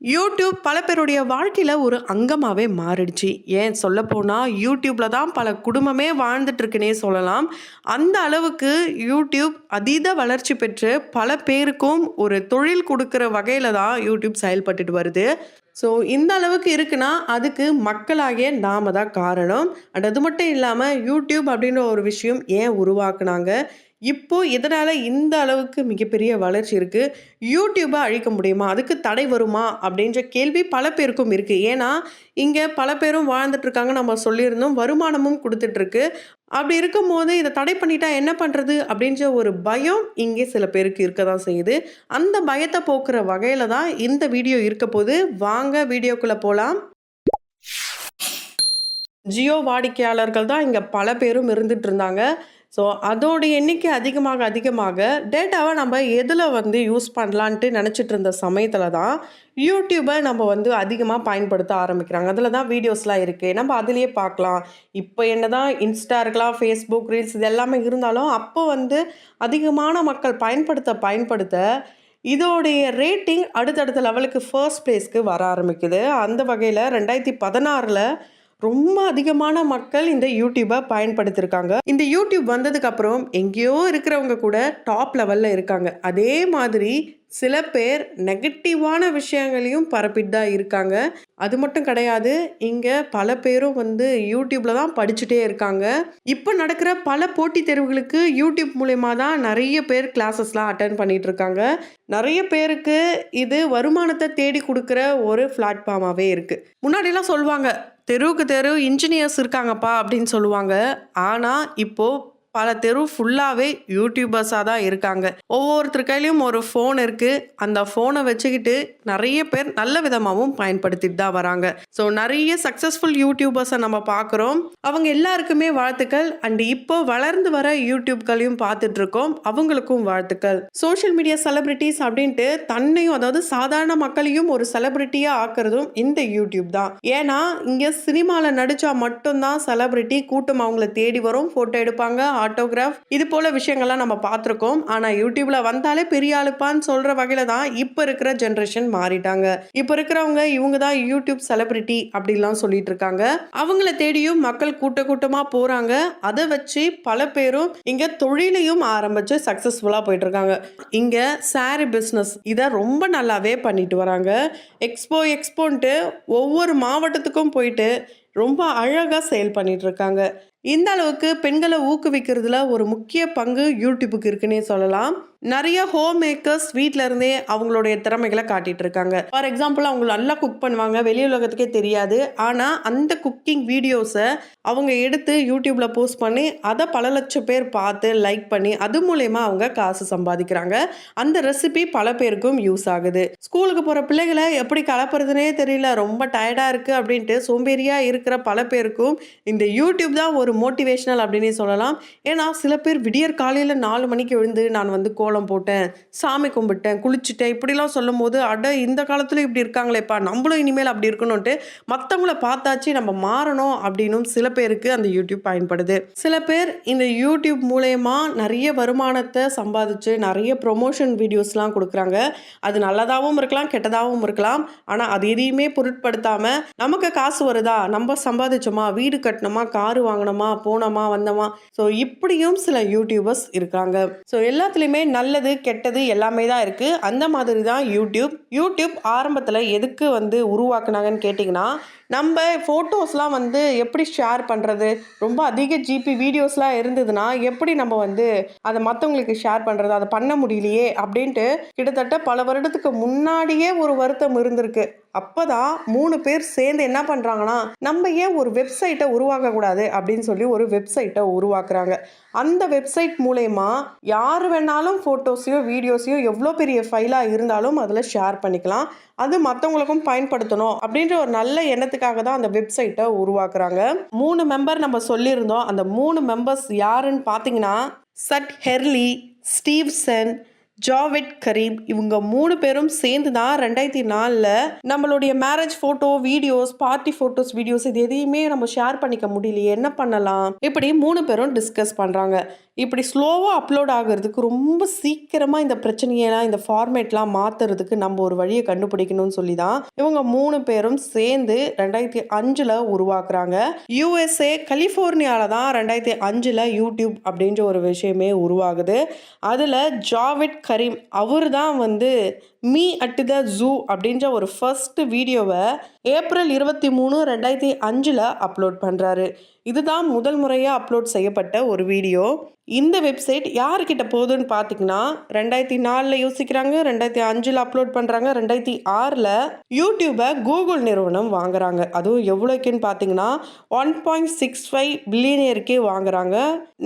YouTube பல பேருடைய வாழ்க்கையில் ஒரு அங்கமாகவே மாறிடுச்சு. ஏன் சொல்லப்போனால் யூடியூப்பில் தான் பல குடும்பமே வாழ்ந்துட்டுருக்குன்னே சொல்லலாம். அந்த அளவுக்கு யூடியூப் அதீத வளர்ச்சி பெற்று பல பேருக்கும் ஒரு தொழில் கொடுக்குற வகையில் தான் யூடியூப் செயல்பட்டுட்டு வருது. ஸோ இந்த அளவுக்கு இருக்குன்னா, அதுக்கு மக்களாகிய நாம தான் காரணம். அண்ட் அது மட்டும் இல்லாமல் யூடியூப் அப்படின்ற ஒரு விஷயம் ஏன் உருவாக்குனாங்க? இப்போ இதனால் இந்த அளவுக்கு மிகப்பெரிய வளர்ச்சி இருக்குது யூடியூப்பை அழிக்க முடியுமா? அதுக்கு தடை வருமா? அப்படின்ற கேள்வி பல பேருக்கும் இருக்குது ஏன்னா, இங்கே பல பேரும் வாழ்ந்துட்டுருக்காங்க நம்ம சொல்லியிருந்தோம். வருமானமும் கொடுத்துட்ருக்கு அப்படி இருக்கும்போது, இதை தடை பண்ணிட்டா என்ன பண்ணுறது அப்படின்ற ஒரு பயம் இங்கே சில பேருக்கு இருக்க தான் செய்யுது. அந்த பயத்தை போக்குற வகையில் தான் இந்த வீடியோ இருக்க போது வாங்க வீடியோக்குள்ளே போகலாம் ஜியோ வாடிக்கையாளர்கள் தான் இங்கே பல பேரும் இருந்துட்டு இருந்தாங்க. ஸோ அதோட எண்ணிக்கை அதிகமாக அதிகமாக டேட்டாவை நம்ம எதில் வந்து யூஸ் பண்ணலான்ட்டு நினச்சிட்டு இருந்த சமயத்தில் தான், யூடியூபை நம்ம வந்து அதிகமாக பயன்படுத்த ஆரம்பிக்கிறாங்க. அதில் தான் வீடியோஸ்லாம் இருக்குது நம்ம அதிலேயே பார்க்கலாம். இப்போ என்னதான் இன்ஸ்டா இருக்கலாம், ஃபேஸ்புக், ரீல்ஸ் இது எல்லாமே இருந்தாலும், அப்போ வந்து அதிகமான மக்கள் பயன்படுத்த பயன்படுத்த, இதோடைய ரேட்டிங் அடுத்தடுத்த லெவலுக்கு ஃபர்ஸ்ட் பிளேஸ்க்கு வர ஆரம்பிக்குது. அந்த வகையில் ரெண்டாயிரத்தி பதினாறில் ரொம்ப அதிகமான மக்கள் இந்த யூடியூப பயன்படுத்தியிருக்காங்க. இந்த யூடியூப் வந்ததுக்கு அப்புறம் எங்கேயோ இருக்கிறவங்க கூட டாப் லெவல்ல இருக்காங்க. அதே மாதிரி சில பேர் நெகட்டிவான விஷயங்களையும் பரப்பிட்டு தான் இருக்காங்க. அது மட்டும் கிடையாது. இங்கே பல பேரும் வந்து யூடியூப்ல தான் படிச்சுட்டே இருக்காங்க. இப்போ நடக்கிற பல போட்டித் தேர்வுகளுக்கு யூடியூப் மூலயமா தான் நிறைய பேர் கிளாஸஸ்லாம் அட்டன் பண்ணிட்டு இருக்காங்க. நிறைய பேருக்கு இது வருமானத்தை தேடி கொடுக்குற ஒரு பிளாட்ஃபார்மாகவே இருக்கு. முன்னாடிலாம் சொல்லுவாங்க, "தெருவுக்கு தெரு இன்ஜினியர்ஸ் இருக்காங்கப்பா" அப்படின்னு சொல்லுவாங்க. ஆனால் இப்போது பல தெரு ஃபுல்லாகவே யூடியூபர்ஸாக தான் இருக்காங்க. ஒவ்வொருத்தர் கையிலையும் ஒரு ஃபோன் இருக்குது அந்த ஃபோனை வச்சுக்கிட்டு நிறைய பேர் நல்ல விதமாகவும் பயன்படுத்திட்டு தான் வராங்க. ஸோ நிறைய சக்சஸ்ஃபுல் யூடியூபர்ஸை நம்ம பார்க்குறோம். அவங்க எல்லாருக்குமே வாழ்த்துக்கள். அண்ட் இப்போ வளர்ந்து வர யூடியூப்களையும் பார்த்துட்டு இருக்கோம். அவங்களுக்கும் வாழ்த்துக்கள். சோஷியல் மீடியா செலிபிரிட்டிஸ் அப்படின்ட்டு தன்னையும் அதாவது சாதாரண மக்களையும் ஒரு செலிபிரிட்டியாக ஆக்குறதும் இந்த யூடியூப் தான். ஏன்னா, இங்கே சினிமாவில் நடித்தா மட்டும்தான் செலிபிரிட்டி கூட்டம் அவங்கள தேடி வரும். ஃபோட்டோ எடுப்பாங்க, ஆட்டோகிராஃப் இது போல விஷயங்கள்லாம் நம்ம பார்த்துருக்கோம். ஆனால் யூடியூப்ல வந்தாலே பெரிய ஆளுப்பான்னு சொல்ற வகையில தான் இப்போ இருக்கிற ஜென்ரேஷன் மாறிட்டாங்க. இப்போ இருக்கிறவங்க இவங்க தான் யூடியூப் செலிபிரிட்டி அப்படிலாம் சொல்லிட்டு இருக்காங்க. அவங்கள தேடியும் மக்கள் கூட்ட கூட்டமா போறாங்க. அதை வச்சு பல பேரும் இங்க தொழிலையும் ஆரம்பிச்சு சக்சஸ்ஃபுல்லா போயிட்டு இருக்காங்க. இங்க சாரி பிஸ்னஸ் இதை ரொம்ப நல்லாவே பண்ணிட்டு வராங்க. எக்ஸ்போ எக்ஸ்போன்ட்டு ஒவ்வொரு மாவட்டத்துக்கும் போயிட்டு ரொம்ப அழகாக சேல் பண்ணிட்டு இருக்காங்க. இந்த அளவுக்கு பெண்களை ஊக்குவிக்கிறதுல ஒரு முக்கிய பங்கு யூடியூபுக்கு இருக்குன்னே சொல்லலாம். நிறைய ஹோம் மேக்கர்ஸ் வீட்டில இருந்தே அவங்களுடைய திறமைகளை காட்டிட்டு இருக்காங்க. ஃபார் எக்ஸாம்பிள் அவங்க நல்லா குக் பண்ணுவாங்க. வெளி உலகத்துக்கே தெரியாது. ஆனா, அந்த குக்கிங் வீடியோஸை அவங்க எடுத்து யூடியூப்ல போஸ்ட் பண்ணி, அதை பல லட்சம் பேர் பார்த்து, லைக் பண்ணி, அது மூலயமா அவங்க காசு சம்பாதிக்கிறாங்க. அந்த ரெசிபி பல பேருக்கும் யூஸ் ஆகுது. ஸ்கூலுக்கு போற பிள்ளைகளை எப்படி கலப்புறதுனே தெரியல. ரொம்ப டயர்டா இருக்கு அப்படின்ட்டு சோம்பேறியா இருக்கிற பல பேருக்கும் இந்த யூடியூப் தான் ஒரு மோட்டிவேஷனல் அப்படின்னே சொல்லலாம். ஏன்னா, சில பேர் விடியற் காலையில நாலு மணிக்கு எழுந்து நான் வந்து கோலம் போட்டேன், சாமி கும்பிட்டேன், குளிச்சுட்டேன் இப்படிலாம் சொல்லும்போது, அட இந்த காலத்துலயும் இப்படி இருக்காங்களேப்பா! நம்மளும் இனிமேல் அப்படி இருக்கணும்ன்ட்டு மத்தவங்கள பார்த்தாச்சு நம்ம மாறணும் அப்படின்னும் சில பேருக்கு அந்த யூடியூப் பயன்படுது. சில பேர் இந்த யூடியூப் மூலயமா நிறைய வருமானத்தை சம்பாதிச்சு நிறைய ப்ரொமோஷன் வீடியோஸ்லாம் கொடுக்குறாங்க அது நல்லதாகவும் இருக்கலாம், கெட்டதாகவும் இருக்கலாம். ஆனால் அது எதையுமே பொருட்படுத்தாம நமக்கு காசு வருதா? நம்ம சம்பாதிச்சோமா? வீடு கட்டணுமா காரு வாங்கினோமா போனோமா? வந்தோமா? ஸோ இப்படியும் சில யூடியூபர்ஸ் இருக்காங்க. ஸோ எல்லாத்துலேயுமே நல்லது, கெட்டது எல்லாமே தான் இருக்குது அந்த மாதிரி தான் யூடியூப். யூடியூப் ஆரம்பத்தில் எதுக்கு வந்து உருவாக்குனாங்கன்னு கேட்டிங்கன்னா நம்ம ஃபோட்டோஸ்லாம் வந்து எப்படி ஷேர் பண்ணுறது ரொம்ப அதிக ஜிபி வீடியோஸ்லாம் இருந்ததுன்னா, எப்படி நம்ம வந்து அதை மற்றவங்களுக்கு ஷேர் பண்ணுறது அதை பண்ண முடியலையே அப்படின்ட்டு கிட்டத்தட்ட பல வருடத்துக்கு முன்னாடியே ஒரு வருத்தம் இருந்திருக்கு. அப்போதான் மூணு பேர் சேர்ந்து என்ன பண்ணுறாங்கன்னா நம்ம ஏன் ஒரு வெப்சைட்டை உருவாக்கக்கூடாது அப்படின்னு சொல்லி ஒரு வெப்சைட்டை உருவாக்குறாங்க. அந்த வெப்சைட் மூலயமா யார் வேணாலும் ஃபோட்டோஸையும், வீடியோஸையோ எவ்வளோ பெரிய ஃபைலாக இருந்தாலும் அதில் ஷேர் பண்ணிக்கலாம். அது மற்றவங்களுக்கும் பயன்படுத்தணும் அப்படின்ற ஒரு நல்ல எண்ணத்துக்காக தான் அந்த வெப்சைட்டை உருவாக்குறாங்க. மூணு மெம்பர் நம்ம சொல்லியிருந்தோம். அந்த மூணு மெம்பர்ஸ் யாருன்னு பார்த்தீங்கன்னா, சட் ஹெர்லி, ஸ்டீவ்சன், ஜாவெட் கரீம் இவங்க மூணு பேரும் சேர்ந்து தான் 2004ல நம்மளுடைய marriage photo, videos, party photos, videos இது எதையுமே நம்ம ஷேர் பண்ணிக்க முடியலையே என்ன பண்ணலாம்? இப்படி மூணு பேரும் டிஸ்கஸ் பண்ணுறாங்க இப்படி ஸ்லோவாக அப்லோட் ஆகுறதுக்கு ரொம்ப சீக்கிரமாக இந்த பிரச்சனையெல்லாம் இந்த ஃபார்மேட்லாம் மாற்றுறதுக்கு நம்ம ஒரு வழியை கண்டுபிடிக்கணும்னு சொல்லி தான் இவங்க மூணு பேரும் சேர்ந்து ரெண்டாயிரத்தி அஞ்சில் உருவாக்குறாங்க. யூஎஸ்ஏ கலிஃபோர்னியாவில் தான் ரெண்டாயிரத்தி அஞ்சில் யூடியூப் அப்படின்ற ஒரு விஷயமே உருவாகுது. அதில் ஜாவிட் கரீம் அவர் தான் வந்து மீ அட் த ஜூ அப்படின்ற ஒரு ஃபர்ஸ்ட் வீடியோவை ஏப்ரல் இருபத்தி மூணு ரெண்டாயிரத்தி அஞ்சில் அப்லோட் பண்ணுறாரு இதுதான் முதல் முறையாக அப்லோட் செய்யப்பட்ட ஒரு வீடியோ இந்த வெப்சைட் யார்கிட்ட போகுதுன்னு பார்த்தீங்கன்னா ரெண்டாயிரத்தி நாலில் யோசிக்கிறாங்க ரெண்டாயிரத்தி அஞ்சில் அப்லோட் பண்ணுறாங்க ரெண்டாயிரத்தி ஆறில் யூடியூபை கூகுள் நிறுவனம் வாங்குறாங்க. அதுவும் எவ்வளோக்குன்னு பார்த்தீங்கன்னா ஒன் பாயிண்ட் சிக்ஸ் ஃபைவ் பில்லியனியருக்கே வாங்குறாங்க.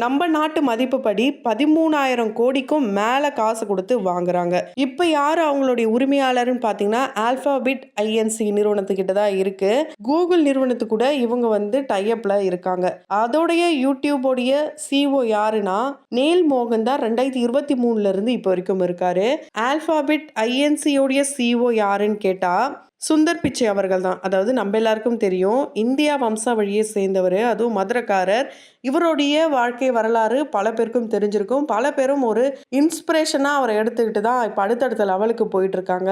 நம்ம நாட்டு மதிப்புப்படி பதிமூணாயிரம் கோடிக்கும் மேலே காசு கொடுத்து வாங்குறாங்க. இப்போ யார் அவங்களுடைய உரிமையாளர்னு பார்த்தீங்கன்னா ஆல்ஃபாபிட் ஐஎன்சி நிறுவனத்துக்கிட்ட தான் இருக்குது கூகுள் நிறுவனத்து கூட இவங்க வந்து டைப்பில் இருக்காங்க. அதோடைய யூடியூபோடைய சிஓ யாருன்னா நேல் மோகன் தான் ரெண்டாயிரத்தி இருபத்தி மூணுல இருந்து இப்போ வரைக்கும் இருக்காரு. ஆல்ஃபாபிட் ஐஎன்சியோடைய சிஓ யாருன்னு கேட்டா சுந்தர் பிச்சை அவர்கள் தான் அதாவது நம்ம எல்லாருக்கும் தெரியும் இந்தியா வம்சாவழியை சேர்ந்தவர் அதுவும் மதுரக்காரர். இவருடைய வாழ்க்கை வரலாறு பல பேருக்கும் தெரிஞ்சிருக்கும். பல பேரும் ஒரு இன்ஸ்பிரேஷனாக அவரை எடுத்துக்கிட்டு தான் இப்போ அடுத்தடுத்த லெவலுக்கு போயிட்டு இருக்காங்க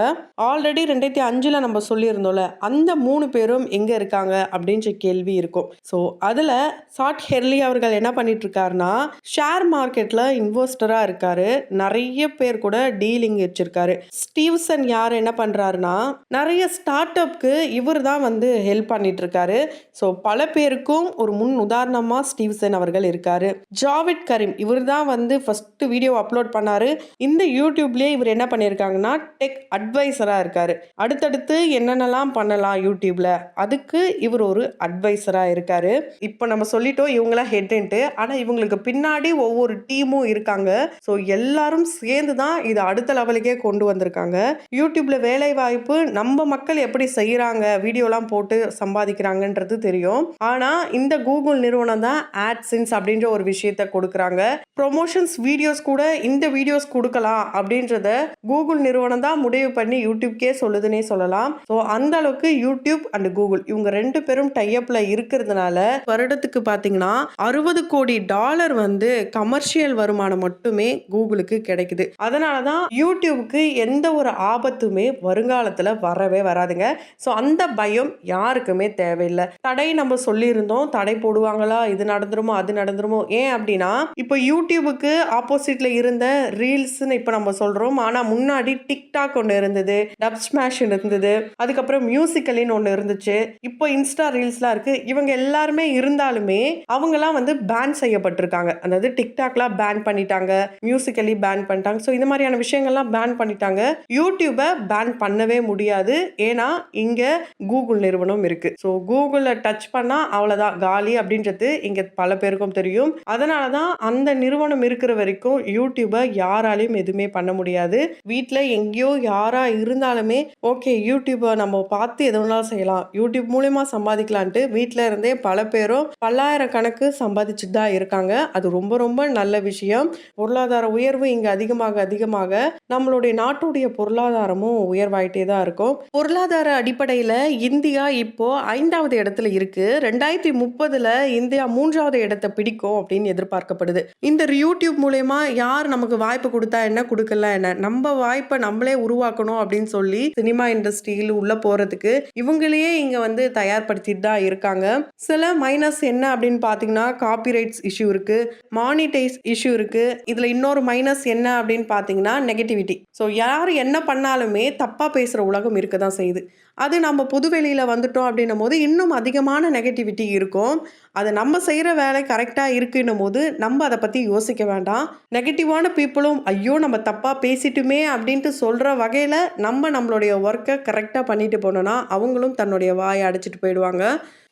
ஆல்ரெடி ரெண்டாயிரத்தி அஞ்சில் நம்ம சொல்லியிருந்தோம்ல அந்த மூணு பேரும் எங்கே இருக்காங்க அப்படின்ற கேள்வி இருக்கும். ஸோ அதில் சாட் ஹெர்லி அவர்கள் என்ன பண்ணிட்டு இருக்காருன்னா ஷேர் மார்க்கெட்டில் இன்வெஸ்டராக இருக்காரு. நிறைய பேர் கூட டீலிங் வச்சிருக்காரு. ஸ்டீவ்சன் யார் என்ன பண்ணுறாருன்னா நிறைய ஸ்டார்ட் அப்க்கு இவர் தான் வந்து ஹெல்ப் பண்ணிட்டு இருக்காரு ஸோ பல பேருக்கும் ஒரு முன் உதாரணமாக ஸ்டீவ்சன் அவர்கள் இருக்காரு. ஜாவிட் கரீம் இவர் தான் வந்து ஃபர்ஸ்ட் வீடியோ அப்லோட் பண்ணாரு. இந்த யூடியூப்லேயே இவர் என்ன பண்ணியிருக்காங்கன்னா டெக் அட்வைசராக இருக்காரு. அடுத்தடுத்து என்னென்னலாம் பண்ணலாம் யூடியூப்ல அதுக்கு இவர் ஒரு அட்வைசராக இருக்காரு. இப்போ நம்ம சொல்லிட்டோம் இவங்களாம் ஹெட்ன்ட்டு ஆனால் இவங்களுக்கு பின்னாடி ஒவ்வொரு டீமும் இருக்காங்க. ஸோ எல்லாரும் சேர்ந்து தான் இதை அடுத்த லெவலுக்கே கொண்டு வந்திருக்காங்க. யூடியூப்ல வேலை வாய்ப்பு நம்ம மக்கள் மக்கள் எப்படி செய்கிறாங்க வீடியோலாம் போட்டு சம்பாதிக்கிறாங்கன்றது தெரியும். ஆனால் இந்த கூகுள் நிறுவனம் தான் ஆட்ஸின்ஸ் அப்படின்ற ஒரு விஷயத்த கொடுக்குறாங்க. ப்ரொமோஷன்ஸ் வீடியோஸ் கூட இந்த வீடியோஸ் கொடுக்கலாம் அப்படின்றத கூகுள் நிறுவனம் தான் முடிவு பண்ணி யூடியூப்கே சொல்லுதுன்னே சொல்லலாம். ஸோ அந்த அளவுக்கு யூடியூப் அண்ட் கூகுள் இவங்க ரெண்டு பேரும் டைஅப்ல இருக்கிறதுனால வருடத்துக்கு பார்த்தீங்கன்னா அறுபது கோடி டாலர் வந்து கமர்ஷியல் வருமானம் மட்டுமே கூகுளுக்கு கிடைக்குது. அதனால தான் யூடியூபுக்கு எந்த ஒரு ஆபத்துமே வருங்காலத்தில் வரவே வராதுங்க ஸோ அந்த பயம் யாருக்குமே தேவையில்லை. தடை நம்ம சொல்லியிருந்தோம். தடை போடுவாங்களா? இது நடந்துருமோ? அது நடந்துருமோ? ஏன் அப்படின்னா இப்போ யூடியூபுக்கு ஆப்போசிட்ல இருந்த ரீல்ஸ்னு இப்போ நம்ம சொல்கிறோம் ஆனால் முன்னாடி டிக்டாக் ஒன்று இருந்தது டப் ஸ்மாஷ் இருந்தது அதுக்கப்புறம் மியூசிக்கலின்னு ஒன்று இருந்துச்சு. இப்போ இன்ஸ்டா ரீல்ஸ்லாம் இருக்கு. இவங்க எல்லாருமே இருந்தாலுமே அவங்கெல்லாம் வந்து பேன் செய்யப்பட்டிருக்காங்க. அதாவது டிக்டாக்லாம் பேன் பண்ணிட்டாங்க மியூசிக்கலி பேன் பண்ணிட்டாங்க. ஸோ இந்த மாதிரியான விஷயங்கள்லாம் பேன் பண்ணிட்டாங்க. யூடியூபை பேன் பண்ணவே முடியாது. ஏன்னா இங்கே கூகுள் நிறுவனம் இருக்குது ஸோ கூகுளில் டச் பண்ணால் அவ்வளோதான் காலி அப்படின்றது இங்கே பல பேருக்கும் தெரியும். அதனால தான் அந்த நிறுவனம் இருக்கிற வரைக்கும் யூடியூபை யாராலையும் எதுவுமே பண்ண முடியாது. வீட்டில் எங்கேயோ யாராக இருந்தாலுமே ஓகே யூடியூப்பை நம்ம பார்த்து எது வேணாலும் செய்யலாம். யூடியூப் மூலயமா சம்பாதிக்கலான்ட்டு வீட்டில் இருந்தே பல பேரும் பல்லாயிரக்கணக்கு சம்பாதிச்சுட்டு தான் இருக்காங்க. அது ரொம்ப ரொம்ப நல்ல விஷயம். பொருளாதார உயர்வு இங்கே அதிகமாக அதிகமாக நம்மளுடைய நாட்டுடைய பொருளாதாரமும் உயர்வாயிட்டே தான் இருக்கும். பொருளாதார அடிப்படையில் இந்தியா இப்போது ஐந்தாவது இடத்துல இருக்குது ரெண்டாயிரத்தி முப்பதில் இந்தியா மூன்றாவது இடத்தை பிடிக்கும் அப்படின்னு எதிர்பார்க்கப்படுது. இந்த யூடியூப் மூலயமா யார் நமக்கு வாய்ப்பு கொடுத்தா என்ன கொடுக்கல என்ன? நம்ம வாய்ப்பை நம்மளே உருவாக்கணும் அப்படின்னு சொல்லி சினிமா இண்டஸ்ட்ரியில் உள்ளே போகிறதுக்கு இவங்களையே இங்கே வந்து தயார்படுத்திட்டு தான் இருக்காங்க. சில மைனஸ் என்ன அப்படின்னு பார்த்தீங்கன்னா காப்பிரைட்ஸ் இஷ்யூ இருக்குது மானிட்டைஸ் இஷ்யூ இருக்குது இதில் இன்னொரு மைனஸ் என்ன அப்படின்னு பார்த்தீங்கன்னா நெகட்டிவிட்டி ஸோ யார் என்ன பண்ணாலுமே தப்பாக பேசுகிற உலகம் இருக்க தான் செய்யுது அது நம்ம புதுவெளியில் வந்துட்டோம் அப்படின்னும் போது இன்னும் அதிகமான நெகட்டிவிட்டி இருக்கும். அது நம்ம செய்கிற வேலை கரெக்டாக இருக்குன்னும் போது நம்ம அதை பற்றி யோசிக்க வேண்டாம். நெகட்டிவான பீப்புளும் ஐயோ நம்ம தப்பாக பேசிட்டுமே அப்படின்ட்டு சொல்கிற வகையில் நம்ம நம்மளுடைய ஒர்க்கை கரெக்டாக பண்ணிட்டு போனோன்னா அவங்களும் தன்னுடைய வாயை அடைச்சிட்டு போயிடுவாங்க.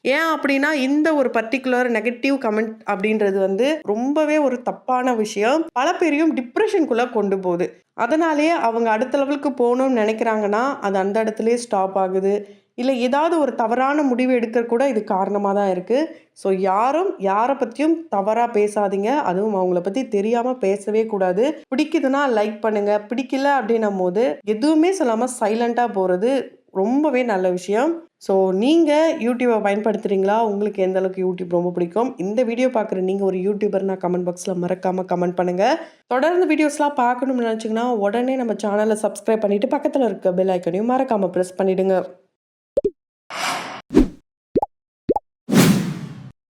ஏன் அப்படின்னா இந்த ஒரு பர்டிகுலர் நெகட்டிவ் கமெண்ட் அப்படின்றது வந்து ரொம்பவே ஒரு தப்பான விஷயம். பல பேரையும் டிப்ரெஷனுக்குள்ளே கொண்டு போகுது. அதனாலேயே அவங்க அடுத்த லெவலுக்கு போகணும்னு நினைக்கிறாங்கன்னா அது அந்த இடத்துலேயே ஸ்டாப் ஆகும் ஆகுது இல்லை ஏதாவது ஒரு தவறான முடிவு எடுக்க கூட இது காரணமாக தான் இருக்குது ஸோ யாரும் யாரை பற்றியும் தவறாக பேசாதீங்க. அதுவும் அவங்கள பற்றி தெரியாமல் பேசவே கூடாது. பிடிக்குதுன்னா லைக் பண்ணுங்கள் பிடிக்கல அப்படின்னும் போது எதுவுமே சொல்லாமல் சைலண்ட்டாக போகிறது ரொம்பவே நல்ல விஷயம். ஸோ நீங்கள் யூடியூப்பை பயன்படுத்துகிறீங்களா உங்களுக்கு எந்த அளவுக்கு யூடியூப் ரொம்ப பிடிக்கும்? இந்த வீடியோ பார்க்குற நீங்கள் ஒரு யூடியூபர் நான் கமெண்ட் பாக்ஸில் மறக்காமல் கமெண்ட் பண்ணுங்கள் தொடர்ந்து வீடியோஸ்லாம் பார்க்கணும்னு நினச்சிங்கன்னா உடனே நம்ம சேனலை சப்ஸ்கிரைப் பண்ணிவிட்டு பக்கத்தில் இருக்க பெல் ஐக்கனையும் மறக்காமல் ப்ரெஸ் பண்ணிவிடுங்க